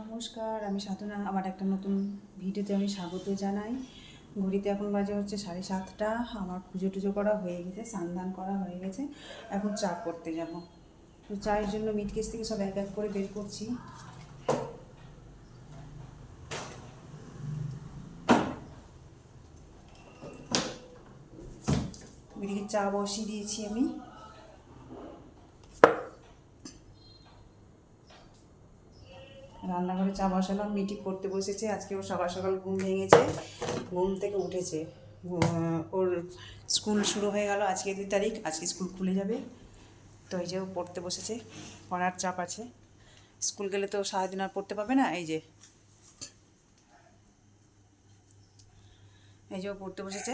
নমস্কার, আমি সাধনা। আমার একটা নতুন ভিডিওতে আমি স্বাগত জানাই। ঘড়িতে এখন বাজে হচ্ছে সাড়ে সাতটা। আমার পুজো টুজো করা হয়ে গেছে, স্নান করা হয়ে গেছে। এখন চা করতে যাব। তো চায়ের জন্য মিটকেস থেকে সব এক এক করে বের করছি। ওইদিকে চা বসিয়ে দিয়েছি আমি। রান্নাঘরে চা বসালাম, মিটি পড়তে বসেছে, আজকে ও সকাল সকাল ঘুম ভেঙেছে, ঘুম থেকে উঠেছে। ওর স্কুল শুরু হয়ে গেল আজকে দুই তারিখ, আজকে স্কুল খুলে যাবে। তো এই যে ও পড়তে বসেছে, পড়ার চাপ আছে। স্কুল গেলে তো সারাদিন আর পড়তে পাবে না, এই যে। এই যে ও পড়তে বসেছে।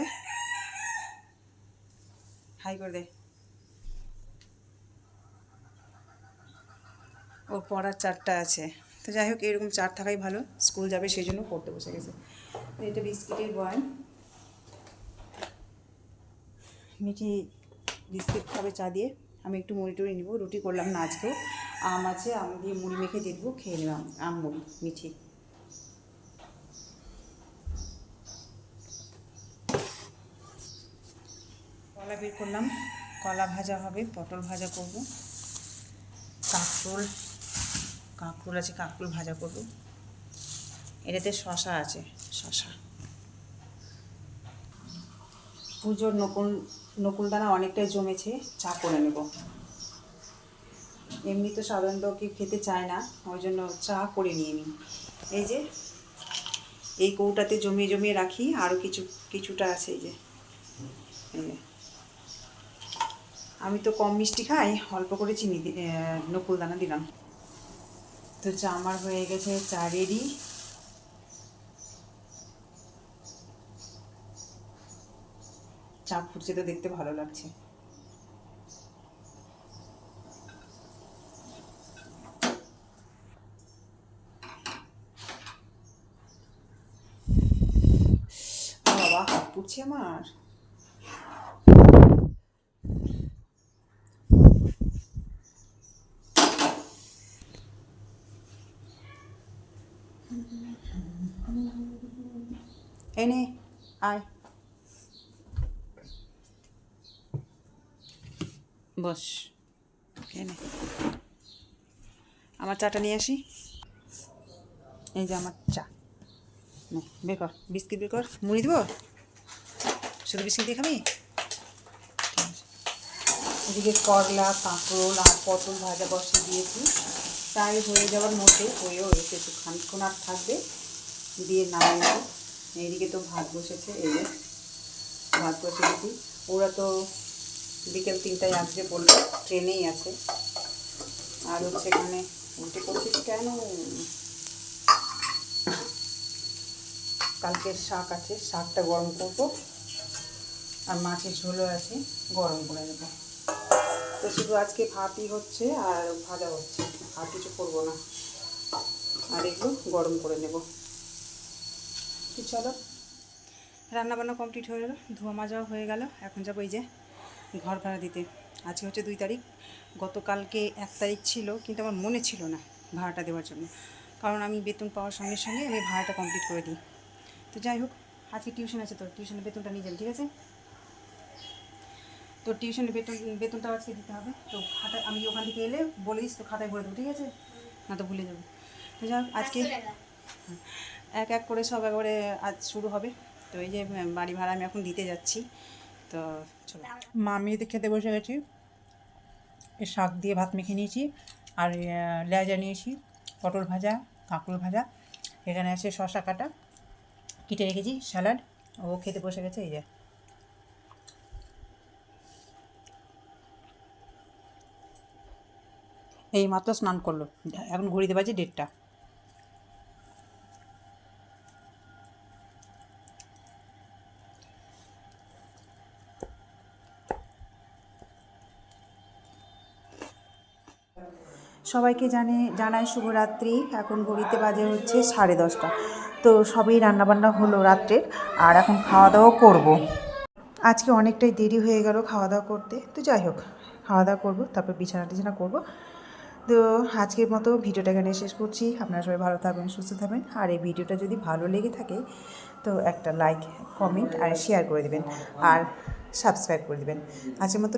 হাই করে দে। ওর পড়ার চারটা আছে। তো যাই হোক, এরকম চার থাকাই ভালো। স্কুল যাবে, সেই জন্য পড়তে বসে গেছে। এটা বিস্কিটের বয়ান মিঠি বিস্কিট খাবে চা দিয়ে। আমি একটু মুড়ি টুড়ি নিবো। রুটি করলাম না আজকেও। আম আছে, আম দিয়ে মুড়ি মেখে দিয়ে দেবো, খেয়ে নিলাম আম মুড়ি, মিঠি। কলা বের করলাম। কলা ভাজা হবে, পটল ভাজা করব। কাঁকরোল কাঁকরোল আছে, কাঁকরোল ভাজা করব। এটাতে শশা আছে শশা পুজোর নকুল নকুলদানা অনেকটাই জমেছে, চা করে নেব। এমনি তো সাধারণত কেউ খেতে চায় না, ওই জন্য চা করে নিয়ে নিই। এই যে, এই কৌটাতে জমিয়ে জমিয়ে রাখি আরও কিছু, কিছুটা আছে এই যে। আমি তো কম মিষ্টি খাই, অল্প করে চিনি নকুলদানা দিলাম। তো চা আমার হয়ে গেছে চা রেডি চা ফুটছে তো দেখতে ভালো লাগছে। বাবা, হাত পুড়ছে আমার। এনে আয় বস এনে আমার চাটা নিয়ে আসি এই যে আমার চা নে, বের কর বিস্কিট বের কর মুড়ি দিব শুধু বিস্কিট দিয়ে খাবি। এদিকে করলা কাঁকরোল আর পটল ভাজা বসিয়ে দিয়েছি। প্রায় হয়ে যাওয়ার মধ্যে হয়েও এসে একটু খানিক্ষণ আর থাকবে। দিয়ে নামিয়ে এইদিকে তো ভাত বসেছে, এই যে ভাত বসে দিয়েছি ওরা তো বিকেল তিনটায় আসবে বলল, ট্রেনেই আছে। আর হচ্ছে এখানে উল্টে করছিস কেন? কালকের শাক আছে, শাকটা গরম করব, আর মাছের ঝোলও আছে, গরম করে দেবো তো শুধু আজকে ভাতই হচ্ছে, আর ভাজা হচ্ছে, আর কিছু করব না। আর এগুলো গরম করে নেব। তো চলো রান্নাবান্না কমপ্লিট হয়ে গেলো ধোয়া মাজাও হয়ে গেল। এখন যাব এই যে ঘর ভাড়া দিতে। আজকে হচ্ছে দুই তারিখ। গতকালকে এক তারিখ ছিল কিন্তু আমার মনে ছিল না ভাড়াটা দেওয়ার জন্য। কারণ আমি বেতন পাওয়ার সঙ্গে সঙ্গে আমি ভাড়াটা কমপ্লিট করে দিই। তো যাই হোক আজকে টিউশন আছে তোর টিউশনের বেতনটা নিয়ে যাবি ঠিক আছে? তোর টিউশনের বেতন বেতনটা আজকে দিতে হবে। তো খাতায় আমি ওখান থেকে এলে বলে দিস তো খাতায় ভরে দেবো ঠিক আছে? না তো ভুলে যাব। তো যাই হোক আজকে এক এক করে সব একবারে আজ শুরু হবে। তো এই যে বাড়ি ভাড়া আমি এখন দিতে যাচ্ছি। তো চলো মা মেয়েদের খেতে বসে গেছি। শাক দিয়ে ভাত মেখে নিয়েছি। আর লেজা নিয়েছি। পটল ভাজা কাঁকড় ভাজা। এখানে আছে শশা কাটা। কেটে রেখেছি, স্যালাড। ও খেতে বসে গেছে, এই যে। এই মাত্র স্নান করল। এখন ঘড়িতে বাজে দেড়টা। সবাইকে জানে, জানাই শুভরাত্রি। এখন ঘড়িতে বাজে হচ্ছে সাড়ে দশটা। তো সবই রান্নাবান্না হলো রাত্রের, আর এখন খাওয়া দাওয়া করব। আজকে অনেকটাই দেরি হয়ে গেল খাওয়া দাওয়া করতে। তো যাই হোক খাওয়া দাওয়া করব, তারপর বিছানা টিছানা করব। তো আজকের মতো ভিডিওটা এখানে শেষ করছি। আপনারা সবাই ভালো থাকবেন, সুস্থ থাকবেন। আর এই ভিডিওটা যদি ভালো লেগে থাকে, তো একটা লাইক কমেন্ট আর শেয়ার করে দেবেন। আর সাবস্ক্রাইব করে দেবেন। আজকের মতো